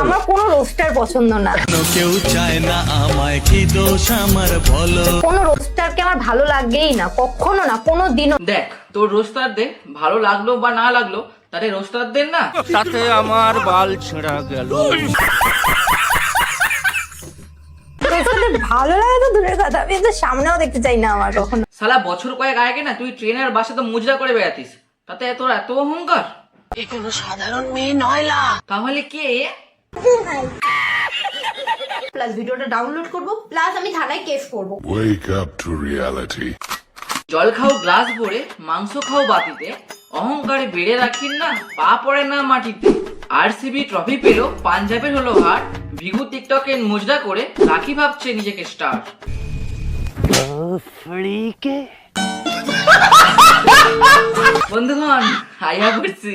আমার কোনো রোস্টার পছন্দ না। কেউ চায় না আমায়? কি দোষ আমার বলো? কোনো রোস্টারকে আমার ভালো লাগেই না কখনো না কোনো দিনও। দেখ তোর রোস্টারদের ভালো লাগল বা না লাগল রোস্টারদের না। তাতে আমার বাল ছেঁড়া গেল। ভালো লাগে তো দূরের কথা আমি তো সামনেও দেখতে চাই না আমার কখনো। সালা বছর কয়েক আগে না তুই ট্রেনের বাসে তো মুজরা করে বেড়াতিস তাতে তোর এত অহংকার। এ কোনো সাধারণ মেয়ে নয়লা তাহলে কে প্লাস ভিডিওটা ডাউনলোড করব প্লাস আমি থানায় কেস করব। Wake up to reality. জল খাও গ্লাস ভরে মাংস খাও বাতিতে অহংকারে বেড়ে রাখিন না পা পড়ে না মাটিতে। আরসিবি ট্রফি পেল পাঞ্জাবের হলো হার ভিগু টিকটকে মুজরা করে রাখি ভাবছে নিজেকে স্টার বন্ধুগণ আইয়া পড়ছি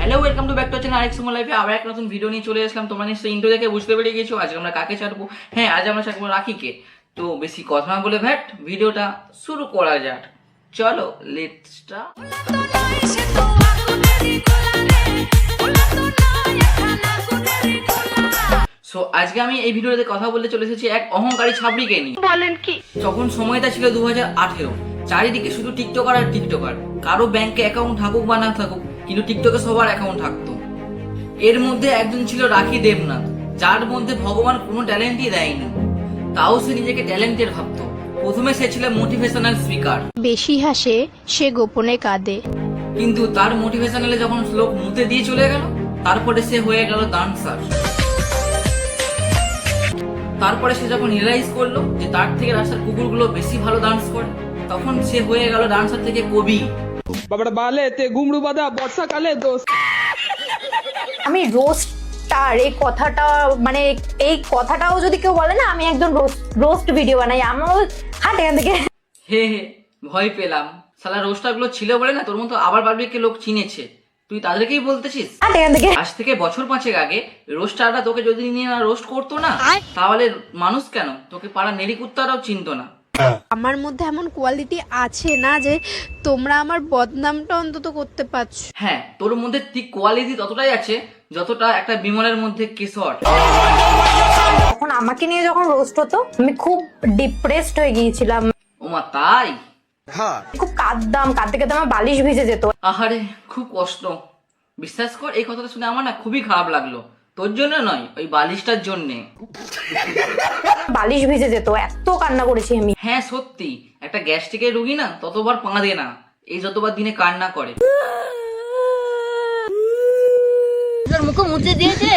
hello welcome to back to channel আরেক সময় লাইফে আবার এক নতুন ভিডিও নিয়ে চলে আসলাম। তোমরা নিশ্চয়ই ইন্টো দেখে বুঝতে পেরে গেছো। আজকে আমরা কাকে ছাড়বো? হ্যাঁ আজ আমরা ছাড়বো রাখিকে। তো বেশি কথা না বলে ভ্যাট ভিডিওটা শুরু করা যাক। চলো লেট স্টার্ট সো আজকে আমি এই ভিডিওতে কথা বলতে চলে এসেছি এক অহংকারী ছাবড়িকে নিয়ে। বলেন কি? যখন সময়টা ছিল দু হাজার আঠেরো। চারিদিকে শুধু টিকটকার আর টিকটকার। কারও ব্যাংকে অ্যাকাউন্ট থাকুক বা না থাকুক কিন্তু টিকটকে সবার অ্যাকাউন্ট থাকতো। এর মধ্যে একজন ছিল রাখি দেবনাথ যার মধ্যে ভগবান কোনো ট্যালেন্টই দেয়নি। তাও সে নিজেকে ট্যালেন্টেড ভাবতো। প্রথমে সে ছিল মোটিভেশনাল স্পিকার বেশি হাসে সে গোপনে কাঁদে। কিন্তু তার মোটিভেশনালে যখন শ্লোক মুতে দিয়ে চলে গেল তারপরে সে হয়ে গেল ডান্সার তারপরে সে যখন রিয়েলাইজ করল যে তার থেকে রাস্তার কুকুরগুলো বেশি ভালো ডান্স করে তখন সে হয়ে গেল ডান্সার থেকে কবি। বাবাটা বালে তে গুমড়ু বাদা বর্ষাকালে দোষ। আমি রোস্টার এই কথাটা মানে এই কথাটাও যদি কেউ বলে না আমি একদম রোস্ট ভিডিও বানাই। আমার হাট এখান থেকে। হে হে ভয় পেলাম। সালা রোস্টারগুলো ছিল বলে না তোর মতো আবার পাবলিককে লোক চিনেছে। তুই তাদেরকেই বলতেছিস? আজ থেকে বছর পাঁচেক আগে রোস্টাররা তোকে যদি নিয়ে না রোস্ট করতো না তাহলে মানুষ কেন? তোকে পাড়া নেড়িকুত্তারাও চিনতো না। আমার মধ্যে এমন কোয়ালিটি আছে না যে তোমরা আমার বদনামটা অন্তত করতে পারছ। হ্যাঁ তোর মধ্যে ঠিক কোয়ালিটি ততটাই আছে যতটা একটা বিমলের মধ্যে কেশর। তখন আমাকে নিয়ে যখন রোস্ট হতো আমি খুব ডিপ্রেসড হয়ে গিয়েছিলাম। ওমা তাই? খুব কাঁদতাম কাঁদতে কাঁদতে আমার বালিশ ভিজে যেত। আহারে খুব কষ্ট। বিশ্বাস কর এই কথাটা শুনে আমার না খুবই খারাপ লাগল। তোর জন্য নয় ওই বালিশটার জন্যে। বালিশ ভিজে যেত এত কান্না করেছি আমি। হ্যাঁ সত্যি। একটা গ্যাস্ট্রিকের রুগী না ততবার পাঁদে না। এই যতবার দিনে কান্না করে। মুখে মুছে দিয়েছে?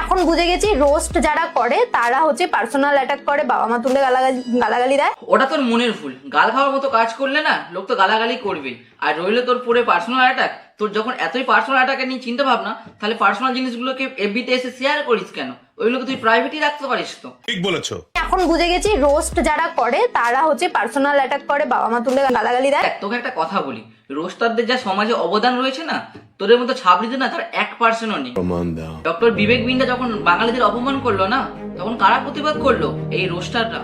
এখন বুঝে গেছি রোস্ট যারা করে তারা হচ্ছে পার্সোনাল অ্যাটাক করে বাবা মা তুলে গালাগালি গালাগালি দেয়। ওটা তোর মনের ভুল। গাল খাওয়ার মতো কাজ করলে না লোক তো গালাগালি করবে। আর রইলে তোর পরে পার্সোনাল অ্যাটাক তোর যখন এতই পার্সোনাল অ্যাটাকে নিয়ে চিন্তা ভাবনা তাহলে পার্সোনাল জিনিসগুলোকে এফবিতে এসে শেয়ার করিস কেন? ওইগুলোকে তুই প্রাইভেটই রাখতে পারিস তো। ঠিক বলেছ। এখন বুঝে গেছি রোস্ট যারা করে তারা হচ্ছে পার্সোনাল অ্যাটাক করে বাবা মা তুলে গালাগালি দেয়। দেখ তোকে একটা কথা বলি রোস্টারদের যা সমাজে অবদান রয়েছে না তোদের মতো ছাবড়িতে না তার এক পার্সেন্টও নেই। ডক্টর বিবেক বিন্দা যখন বাঙালিদের অপমান করল না তখন কারা প্রতিবাদ করল এই রোস্টাররা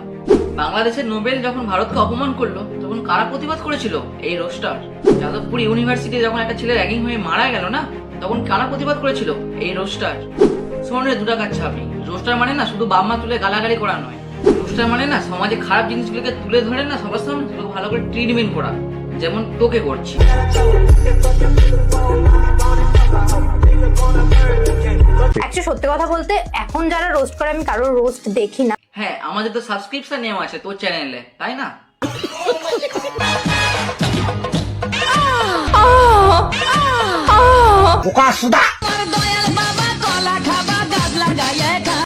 বাংলাদেশের নোবেল যখন ভারতকে অপমান করল তখন কারা প্রতিবাদ করেছিল এই রোস্টার যাদবপুর ইউনিভার্সিটি যখন একটা ছেলে র্যাগিং হয়ে মারা গেল না তখন কারা প্রতিবাদ করেছিল এই রোস্টার শোন রে দু টাকার ছাপি। রোস্টার মানে না শুধু বাম্মা তুলে গালাগালি করা নয়। রোস্টার মানে না সমাজে খারাপ জিনিসগুলোকে তুলে ধরে না সবার সামনে ভালো করে ট্রিটমেন্ট করা যেমন তোকে করছি। সত্যি কথা বলতে এখন যারা রোস্ট করে আমি কারোর রোস্ট দেখি না। হ্যাঁ আমাদের তো সাবস্ক্রিপশন নেওয়া আছে তোর চ্যানেলে তাই না?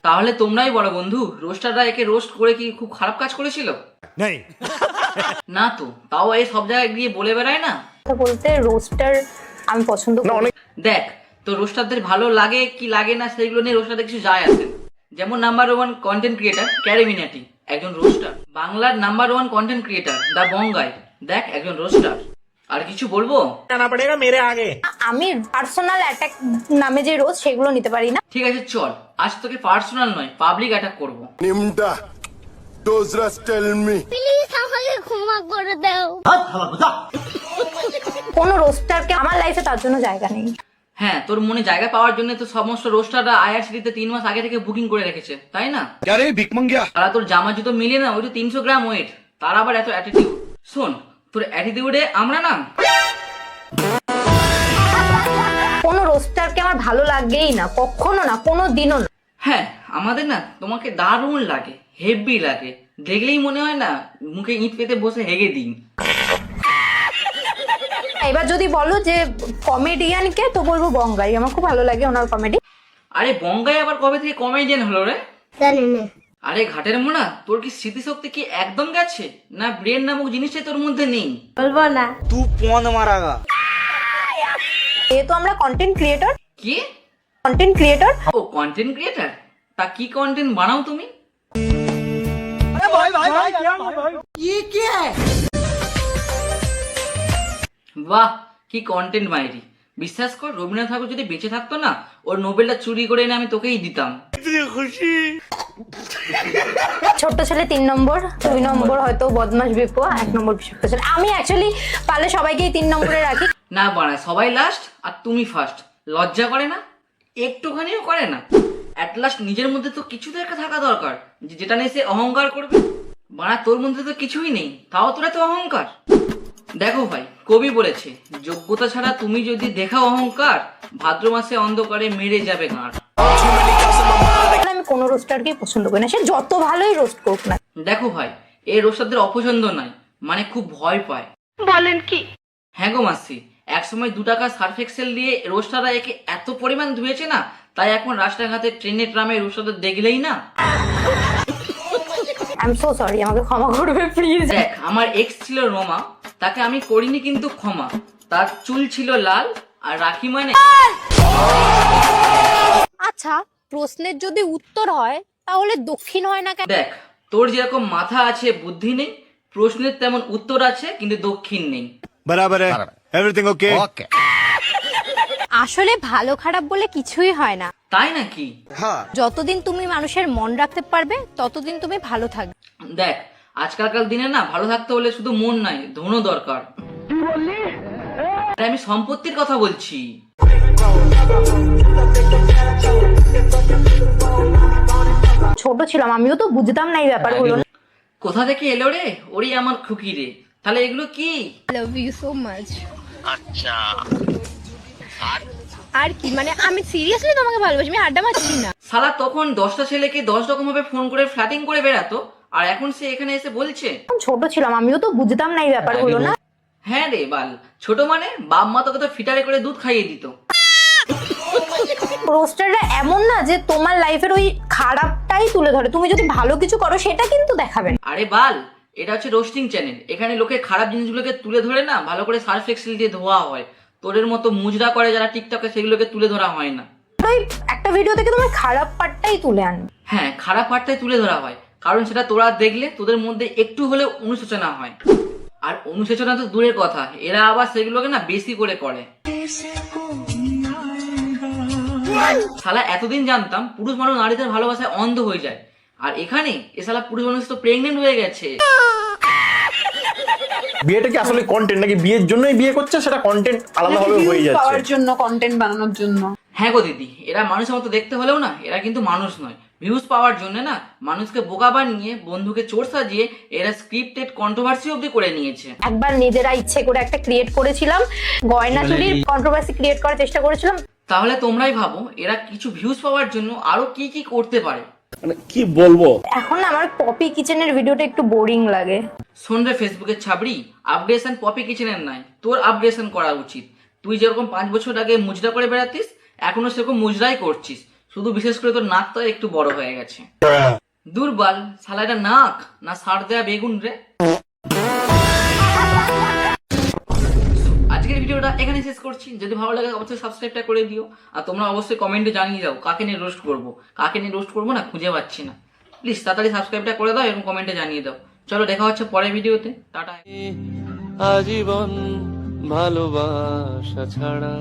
তাহলে তোমরাই বলো বন্ধু রোস্টাররা একে রোস্ট করে কি খুব খারাপ কাজ করেছিল? না তো তাও এই সব জায়গায় গিয়ে বলে বেড়ায় না? বলতে রোস্টার আমি পছন্দ করি। দেখ তো রোস্টারদের ভালো লাগে কি লাগে না সেইগুলো নিয়ে রোস্টারদের কিছু যায় আসে। না। যেমন number one content creator CarryMinati একজন রোস্টার বাংলার number one content creator the Bong Guy দেখ একজন রোস্টার আর কিছু বলব? মেরে আগে। আমি পার্সোনাল অ্যাটাক নামে যে রোজ সেগুলো নিতে পারি না। ঠিক আছে চল আজ তোকে পার্সোনাল নয় পাবলিক অ্যাটাক করব. Those rest tell me. Please আমাকে ক্ষমা করে দাও। কোনো রোস্টারকে আমার লাইফে তার জন্য জায়গা নেই। হ্যাঁ তোর মনে জায়গা পাওয়ার জন্য তো সমস্ত রোস্টাররা আইআরসিটিতে তিন মাস আগে থেকে বুকিং করে রেখেছে তাই না? আরে ভিকমঙ্গিয়া তারা তোর জামা জুতো মিলে না ওই তো তিনশো গ্রাম ওয়েট তার আবার এত অ্যাটিটিউড শোন তোর অ্যাটিটিউডে আমরা না কোনো রোস্টারকে আমার ভালো লাগেই না কখনো না কোনো দিনও না। হ্যাঁ আমাদের না তোমাকে দারুণ লাগে হেভি লাগে। দেখলেই মনে হয় না মুখে ইঁট পেতে বসে হেগে দিন এবার যদি বলো যে কমেডিয়ানকে তো বলব বঙ্গাই। আমার খুব ভালো লাগে ওনার কমেডি আরে বঙ্গাই আবার কবে থেকে কমেডিয়ান হলো রে? জানি না। আরে ঘাটের মোনা তোর কি স্মৃতিশক্তি কি একদম গেছে? না ব্রেন নামক তোর মধ্যে নেই? বলব না। তুই পন এ তো আমরা কন্টেন্ট ক্রিয়েটর কি? কন্টেন্ট ক্রিয়েটর ও কন্টেন্ট ক্রিয়েটর তা কি কন্টেন্ট বানাও তুমি? ভাই ভাই ভাই বাহ কি কন্টেন্ট মাইরি। বিশ্বাস কর রবীন্দ্রনাথ ঠাকুর যদি বেঁচে থাকতো না ওর নোবেলটা চুরি করে এনে আমি তোকেই দিতাম। ছোট্ট ছেলে তিন নম্বর দুই নম্বর হয়তো বদমাস বিপো এক নম্বর ছোট্ট ছেলে। আমি অ্যাকচুয়ালি পারলে সবাইকেই তিন নম্বরে রাখি। না বাড়ায় সবাই লাস্ট আর তুমি ফার্স্ট লজ্জা করে না? একটুখানিও করে না? অ্যাট লাস্ট নিজের মধ্যে তো কিছু তো একটা থাকা দরকার। যে যেটা নিয়ে সে অহংকার করবে। বাড়া তোর মধ্যে তো কিছুই নেই। তাও তোরা তো অহংকার? দেখো ভাই কবি বলেছে যোগ্যতা ছাড়া তুমি যদি দেখাও অহংকার ভাদ্র মাসে অন্ধকারে মেরে যাবে গাঁট আমি কোনো রোস্টারকেই পছন্দ করি না সে যত ভালোই রোস্ট করুক না দেখো ভাই এই রোস্টারদের অপছন্দ নাই মানে খুব ভয় পায়। বলেন কি? হ্যাঁ গো মাসি এক সময় দু টাকা সার্ফ এক্সেল দিয়ে রোস্টাররা একে এত পরিমাণ ধুয়েছে না তাই এখন রাস্তাঘাটে ট্রেনে ট্রামে রোস্টারদের দেখলেই না। আই এম সো সরি আমাকে ক্ষমা করবে প্লিজ দেখ আমার এক্স ছিল রোমা তাকে আমি করিনি কিন্তু ক্ষমা তার চুল ছিল লাল আর রাখি মানে আচ্ছা প্রশ্নের যদি উত্তর হয় তাহলে দক্ষিণ হয় না কেন দেখ তোর যেরকম মাথা আছে বুদ্ধি নেই প্রশ্নের তেমন উত্তর আছে কিন্তু দক্ষিণ নেই बराबर है एवरीथिंग ओके আসলে ভালো খারাপ বলে কিছুই হয় না তাই নাকি যতদিন তুমি মানুষের মন রাখতে পারবে ততদিন তুমি ভালো থাকবে দেখ আজকালকার দিনে না ভালো থাকতে হলে শুধু মন নাই ধনও দরকার। আরে আমি সম্পত্তির কথা বলছি। ছোট ছিলাম আমিও তো বুঝতাম না এই ব্যাপারগুলো। কোথা থেকে এলো রে? ওরই আমার খুকি রে। তাহলে এগুলো কি? লাভ ইউ সো মাচ আচ্ছা। আর? কি? মানে আমি সিরিয়াসলি তোমাকে ভালোবাসি আমি আড্ডা মারছি না। শালা তখন দশটা ছেলেকে দশ রকম ভাবে ফোন করে ফ্ল্যাটিং করে বেড়াতো? আর এখন সে এখানে এসে বলছে ছোট ছিলাম আমিও তো বুঝতাম না এই ব্যাপারগুলো না? হ্যাঁ রে বাল ছোট মানে বাপ মা তোকে তো ফিটারে করে দুধ খাইয়ে দিত। রোস্টাররা এমন না যে তোমার লাইফের ওই খারাপটাই তুলে ধরে। তুমি যদি ভালো কিছু করো সেটা কিন্তু দেখাবে না। আরে বাল এটা হচ্ছে রোস্টিং চ্যানেল এখানে লোকে খারাপ জিনিসগুলোকে তুলে ধরে না ভালো করে সার্ফ এক্সেল দিয়ে ধোয়া হয়। তোদের মতো মুজরা করে যারা টিকটকে সেগুলোকে তুলে ধরা হয় না। ওই একটা ভিডিও থেকে তোমার খারাপ পার্টটাই তুলে আনবে। হ্যাঁ খারাপ পার্টটাই তুলে ধরা হয়। কারণ সেটা তোরা দেখলে তোদের মধ্যে একটু হলেও অনুশোচনা হয়। আর অনুশোচনা তো দূরের কথা। এরা আবার সেগুলোকে না বেশি করে করে। শালা এতদিন জানতাম পুরুষ মানুষ নারীদের ভালোবাসায় অন্ধ হয়ে যায়। আর এখানে এ শালা পুরুষ মানুষ তো প্রেগনেন্ট হয়ে গেছে। বিয়েটা কি আসলে কন্টেন্ট নাকি বিয়ের জন্যই বিয়ে করছে? সেটা কন্টেন্ট আলাদাভাবে হয়ে যাচ্ছে। পাওয়ার জন্য কন্টেন্ট বানানোর জন্য। হ্যাঁ গো দিদি এরা মানুষের মতো দেখতে হলেও না এরা কিন্তু মানুষ নয়। ভিউজ পাওয়ার জন্য না মানুষকে বোকা বানিয়ে বন্ধুকে চোর সাজিয়ে এরা স্ক্রিপ্টেড কন্ট্রোভার্সি অব্দি করে নিয়েছে। একবার নিজেরা ইচ্ছে করে একটা ক্রিয়েট করেছিলাম গয়না চুরির কন্ট্রোভার্সি ক্রিয়েট করার চেষ্টা করেছিলাম। তাহলে তোমরাই ভাবো এরা কিছু ভিউজ পাওয়ার জন্য আরও কি কি করতে পারে। মানে কি বলব? এখন না আমার পপি কিচেনের ভিডিওটা একটু বোরিং লাগে। শোন রে ফেসবুকের ছাবড়ি আপগ্রেশন পপি কিচেনের নাই তোর আপগ্রেশন করা উচিত। তুই যেরকম পাঁচ বছর আগে মুজরা করে বেড়াতিস এখনও সেরকম মুজরাই করছিস। শুধু বিশেষ করে তোর নাকটা একটু বড় হয়ে গেছে। দুর্বল এটা নাক? না সার দেয়া বেগুন রে। আজকের ভিডিওটা এখানে শেষ করছি। যদি ভালো লাগে অবশ্যই সাবস্ক্রাইবটা করে দিও। আর তোমরা অবশ্যই কমেন্টে জানিয়ে দাও, কাকে নিয়ে রোস্ট করব? কাকে নিয়ে রোস্ট করব না, খুঁজে পাচ্ছি না। প্লিজ তাড়াতাড়ি সাবস্ক্রাইবটা করে দাও এবং কমেন্টে জানিয়ে দাও। চলো, দেখা হচ্ছে পরের ভিডিওতে। টাটা। আজীবন ভালোবাসা ছাড়া